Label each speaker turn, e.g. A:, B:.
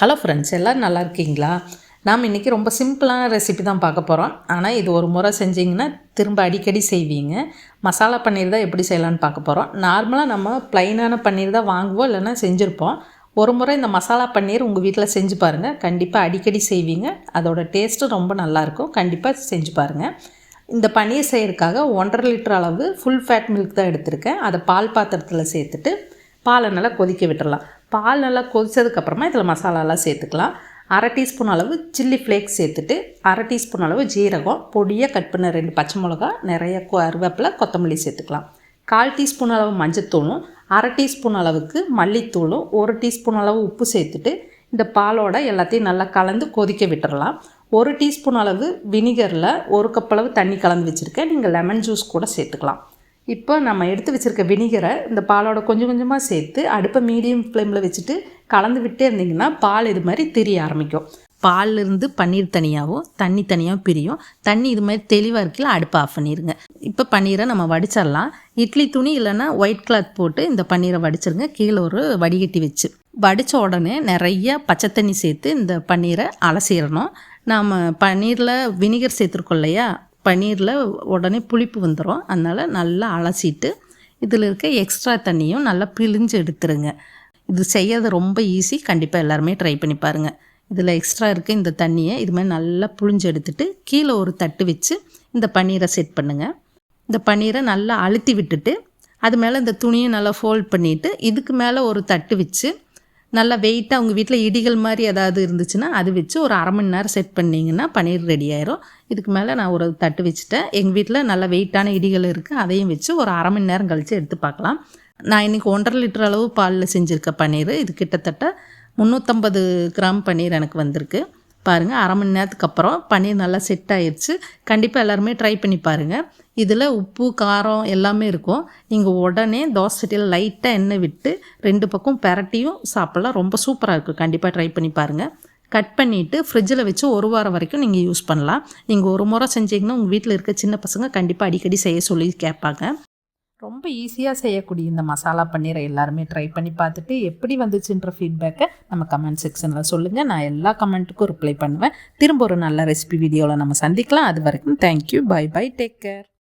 A: Hello friends எல்லோரும் நல்லா இருக்கீங்களா? நாம் இன்றைக்கி ரொம்ப சிம்பிளான ரெசிபி தான் பார்க்க போகிறோம் ஆனால் இது ஒரு முறை செஞ்சிங்கன்னா திரும்ப அடிக்கடி செய்வீங்க. மசாலா பன்னீர் தான் எப்படி செய்யலான்னு பார்க்க போகிறோம் நார்மலாக நம்ம ப்ளைனான பன்னீர் தான் வாங்குவோம் இல்லைன்னா செஞ்சுருப்போம். ஒரு முறை இந்த மசாலா பன்னீர் உங்கள் வீட்டில் செஞ்சு பாருங்கள் கண்டிப்பாக அடிக்கடி செய்வீங்க. அதோட டேஸ்ட்டு ரொம்ப நல்லாயிருக்கும் கண்டிப்பாக செஞ்சு பாருங்கள் இந்த பன்னீர் செய்கிறதுக்காக ஒன்றரை லிட்டர் அளவு ஃபுல் ஃபேட் மில்க் தான் எடுத்திருக்கேன். அதை பால் பாத்திரத்தில் சேர்த்துட்டு பாலை நல்லா கொதிக்க விட்டுடலாம் பால் நல்லா கொதித்ததுக்கப்புறமா இதில் மசாலாலாம் சேர்த்துக்கலாம். அரை டீஸ்பூன் அளவு சில்லி ஃப்ளேக்ஸ் சேர்த்துட்டு அரை டீஸ்பூன் அளவு ஜீரகம் பொடியாக கட் பண்ண ரெண்டு பச்சை மிளகா நிறைய கருவேப்பிலை கொத்தமல்லி சேர்த்துக்கலாம். கால் டீஸ்பூன் அளவு மஞ்சத்தூளும் அரை டீஸ்பூன் அளவுக்கு மல்லித்தூளும் ஒரு டீஸ்பூன் அளவு உப்பு சேர்த்துட்டு இந்த பாலோட எல்லாத்தையும் நல்லா கலந்து கொதிக்க விட்டுறலாம். ஒரு டீஸ்பூன் அளவு வினிகரில் ஒரு கப் அளவு தண்ணி கலந்து வச்சுருக்கேன். நீங்கள் லெமன் ஜூஸ் கூட சேர்த்துக்கலாம். இப்போ நம்ம எடுத்து வச்சுருக்க வினிகரை இந்த பாலோட கொஞ்சம் கொஞ்சமாக சேர்த்து அடுப்பை மீடியம் ஃப்ளேமில் வச்சுட்டு கலந்து விட்டே இருந்திங்கன்னா பால் இது மாதிரி திரிய ஆரம்பிக்கும். பால்லேருந்து பன்னீர் தனியாகவும் தண்ணி தனியாகவும் பிரியும். தண்ணி இது மாதிரி தெளிவாக இருக்கல அடுப்பை ஆஃப் பண்ணிடுங்க இப்போ பன்னீரை நம்ம வடிச்சிடலாம். இட்லி துணி இல்லைன்னா ஒயிட் கிளாத் போட்டு இந்த பன்னீரை வடிச்சிருங்க. கீழே ஒரு வடிகட்டி வச்சு. வடித்த உடனே நிறைய பச்சை தண்ணி சேர்த்து இந்த பன்னீரை அலசிடணும். நாம் பன்னீரில் வினிகர் சேர்த்துருக்கோம் இல்லையா? பன்னீரில் உடனே புளிப்பு வந்துடும் அதனால் நல்லா அலசிட்டு இதில் இருக்க எக்ஸ்ட்ரா தண்ணியும் நல்லா பிழிஞ்சு எடுத்துருங்க. இது செய்யறது ரொம்ப ஈஸி கண்டிப்பாக எல்லாருமே ட்ரை பண்ணி பாருங்கள் இதில் எக்ஸ்ட்ரா இருக்க இந்த தண்ணியை இது மாதிரி நல்லா புழிஞ்சு எடுத்துட்டு கீழே ஒரு தட்டு வச்சு இந்த பன்னீரை செட் பண்ணுங்கள் இந்த பன்னீரை நல்லா அழுத்தி விட்டுட்டு அது மேலே இந்த துணியை நல்லா ஃபோல்ட் பண்ணிவிட்டு இதுக்கு மேலே ஒரு தட்டு வச்சு நல்லா வெயிட்டாக உங்கள் வீட்டில் இடிகள் மாதிரி ஏதாவது இருந்துச்சுன்னா அது வச்சு ஒரு அரை மணி நேரம் செட் பண்ணிங்கன்னா பன்னீர் ரெடி ஆயிரும். இதுக்கு மேலே நான் ஒரு தட்டு வச்சுட்டேன். எங்கள் வீட்டில் நல்ல வெயிட்டான இடிகள் இருக்குது அதையும் வச்சு ஒரு அரை மணி நேரம் கழித்து எடுத்து பார்க்கலாம். நான் இன்றைக்கி ஒன்றரை லிட்டர் அளவு பாலில் செஞ்சுருக்க பன்னீர். இது கிட்டத்தட்ட முந்நூற்றம்பது கிராம் பன்னீர் எனக்கு வந்திருக்கு. பாருங்கள் அரை மணி நேரத்துக்கு அப்புறம் பன்னீர் நல்லா செட் ஆயிடுச்சு கண்டிப்பாக எல்லாருமே ட்ரை பண்ணி பாருங்கள் இதில் உப்பு காரம் எல்லாமே இருக்கும். நீங்கள் உடனே தோசை சட்டியில் லைட்டாக எண்ணெய் விட்டு ரெண்டு பக்கம் பெரட்டியும் சாப்பிட்லாம். ரொம்ப சூப்பராக இருக்கும் கண்டிப்பாக ட்ரை பண்ணி பாருங்கள் கட் பண்ணிவிட்டு ஃப்ரிட்ஜில் வச்சு ஒரு வாரம் வரைக்கும் நீங்கள் யூஸ் பண்ணலாம். நீங்கள் ஒரு முறை செஞ்சீங்கன்னா உங்கள் வீட்டில் இருக்க சின்ன பசங்க கண்டிப்பாக அடிக்கடி செய்ய சொல்லி கேட்பாங்க. ரொம்ப ஈஸியாக செய்யக்கூடிய இந்த மசாலா பன்னீரை எல்லாருமே ட்ரை பண்ணி பார்த்துட்டு எப்படி வந்துச்சுன்ற ஃபீட்பேக்கை நம்ம கமெண்ட் செக்ஷனில் சொல்லுங்கள் நான் எல்லா கமெண்ட்டுக்கும் ரிப்ளை பண்ணுவேன். திரும்ப ஒரு நல்ல ரெசிபி வீடியோவில் நம்ம சந்திக்கலாம். அது வரைக்கும் thank you bye bye take care